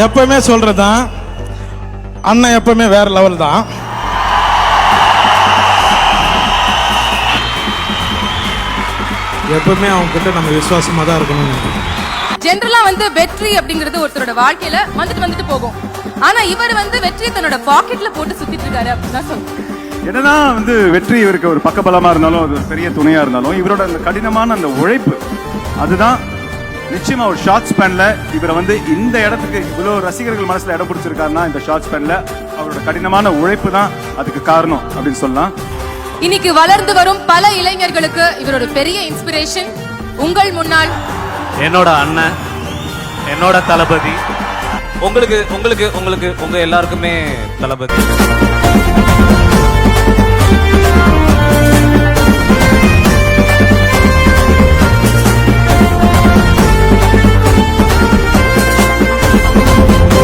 எப்பவுமே சொல்றதுதான் அண்ணன் எப்பவுமே வேற லெவல் தான். எப்பவுமே அவங்க கிட்ட நம்ம விசுவாசமா தான் இருக்கணும் ஜென்ரலா வந்து வெற்றி அப்படிங்கிறது ஒருத்தரோட வாழ்க்கையில வந்துட்டு வந்துட்டு போகும். ஆனா இவர் வந்து வெற்றியை தன்னோட பாக்கெட்ல போட்டு சுத்திட்டு இருக்காரு அப்படின்னு தான் சொல்லுவேன் என்னதான் வந்து வெற்றி இவருக்கு ஒரு பக்கபலமா இருந்தாலும் அது ஒரு பெரிய துணையா இருந்தாலும் இவரோட அந்த கடினமான அந்த உழைப்பு அதுதான் நிச்சயமா ஒரு ஷார்ட் ஸ்பேன்ல இவரை வந்து இந்த இடத்துக்கு இவ்வளவு ரசிகர்கள் மனசுல இடம் பிடிச்சிருக்காருன்னா இந்த ஷார்ட் ஸ்பேன்ல அவரோட கடினமான உழைப்பு தான் அதுக்கு காரணம் அப்படின்னு சொல்லலாம். இன்னைக்கு வளர்ந்து வரும் பல இளைஞர்களுக்கு இவரோட பெரிய இன்ஸ்பிரேஷன் உங்கள் முன்னால். என்னோட அண்ணன் என்னோட தளபதி. உங்களுக்கு உங்களுக்கு உங்களுக்கு உங்க எல்லாருக்குமே தளபதி.